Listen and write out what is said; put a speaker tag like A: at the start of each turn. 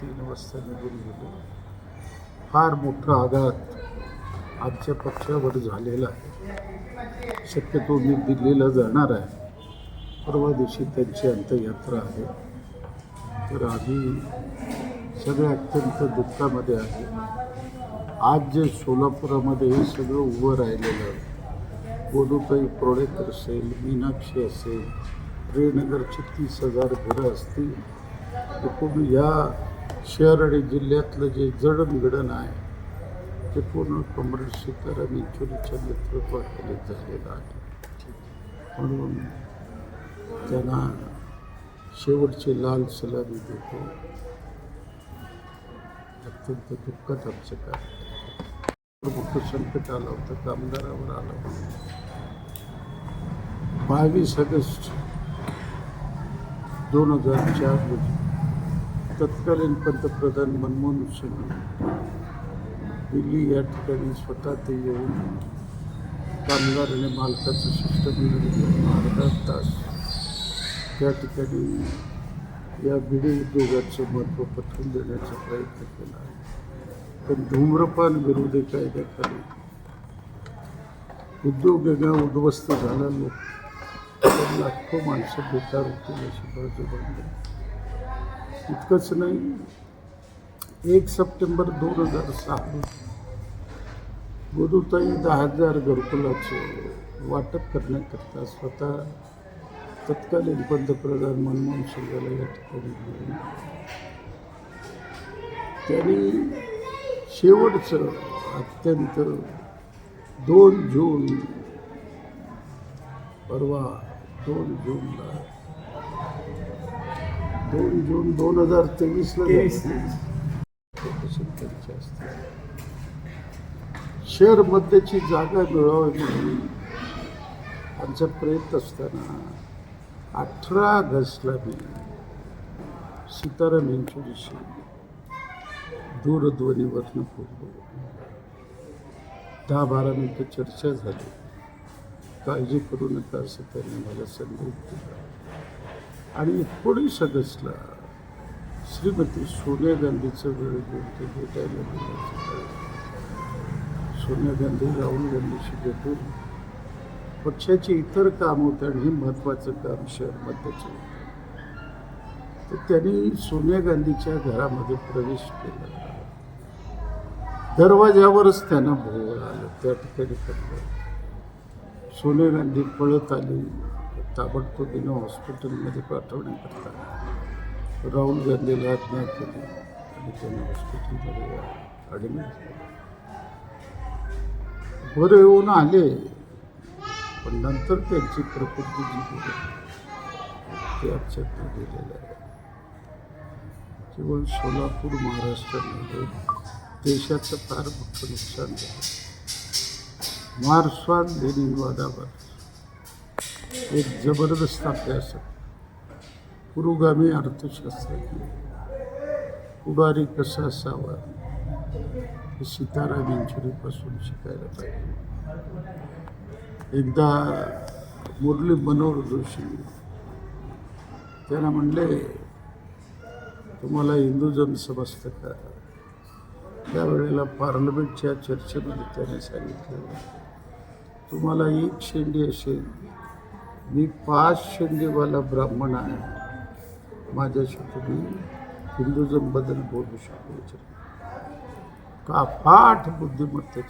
A: तीन वाजता निघून गेले. फार मोठा आघात आमच्या पक्षावर झालेला आहे. शक्यतो मी दिल्लीला जाणार आहे. परवा दिवशी त्यांची अंत्ययात्रा आहे. तर आम्ही सगळे अत्यंत दुःखामध्ये आहे. आज जे सोलापुरामध्ये हे सगळं उभं राहिलेलं आहे. गोदूताई प्रोडेकर असेल मीनाक्षी असेल श्रीनगरची तीस हजार घरं असतील. एकूण या शहर आणि जिल्ह्यातलं जे जडणघडण आहे ते पूर्ण कमरेड सीताराम येचुरीच्या नेतृत्वाखाली झालेलं आहे. म्हणून त्यांना शेवटची लाल सलामी देतो. अत्यंत दुःखात आमचं काय मोठं संकट आलं होतं कामगारावर आलं होतं. बावीस ऑगस्ट दोन हजार चार रोजी तत्कालीन पंतप्रधान मनमोहन सिंग दिल्ली या ठिकाणी स्वतः ते येऊन कामगार आणि मालकाचं शिष्टमंडळ अर्धा तास त्या ठिकाणी या बिडी उद्योगाचं महत्त्व पटवून देण्याचा प्रयत्न केला पण धूम्रपान विरोधी कायद्याखाली उद्योग वेगळा उद्ध्वस्त झाला लोक तर लाखो माणसं बेकार होतील अशी बाजू बांधली इतकंच नाही. एक सप्टेंबर दोन हजार सहा गोदूताई दहा हजार घरकुलाचं वाटप करण्याकरता स्वतः तत्कालीन पंतप्रधान मनमोहन सिंगाला या ठिकाणी त्यांनी शेवटचं अत्यंत दोन जून परवा दोन जूनला दोन जून दोन हजार तेवीसला शहर मध्येची जागा मिळवावी म्हणून आमचा प्रयत्न असताना अठरा ऑगस्टला मी सीताराम यांच्याविषयी दूरध्वनीवरनं बोललो. दहा बारा मिनटं चर्चा झाली. काळजी करू नका असं त्यांनी मला संदेश दिला. आणि एकोणीस ऑगस्टला श्रीमती सोनिया गांधीचं वेळ ते भेटायला गेले सोनिया गांधी राहुल गांधीशी भेटून पक्षाची इतर काम होतं आणि हे महत्त्वाचं काम शहरमध्येचं होतं. तर त्यांनी सोनिया गांधीच्या घरामध्ये प्रवेश केला. दरवाज्यावरच त्यांना भोवळ आलं त्या ठिकाणी पडलं. सोनिया गांधी पळत आली. ताबडतोबीनं हॉस्पिटलमध्ये पाठवण्याकरता राहुल गांधीला आज्ञा केली. आणि त्यांना हॉस्पिटलमध्ये ॲडमिट केलं. बरं येऊन आले पण नंतर त्यांची प्रकृती जी होती ती गेलेलं आहे केवळ सोलापूर महाराष्ट्रामध्ये देशाचं फार मोठं नुकसान झालं. मार्क्सवाद लेनिनवादावर एक जबरदस्त अभ्यास आहे. पुरोगामी अर्थशास्त्रज्ञ पुढारी कसा असावा? हे सीताराम यांच्यापासून शिकायला पाहिजे. एकदा मुरली मनोहर जोशी त्यांना म्हणले तुम्हाला हिंदुजम समजतं का? त्यावेळेला पार्लमेंटच्या चर्चेमध्ये त्याने सांगितलं तुम्हाला एक शेंडी असेल मी पाच शेंडीवाला ब्राह्मण आहे. माझ्याशी तुम्ही हिंदुझमबद्दल बोलू शकतो. का फाट बुद्धिमत्तेचं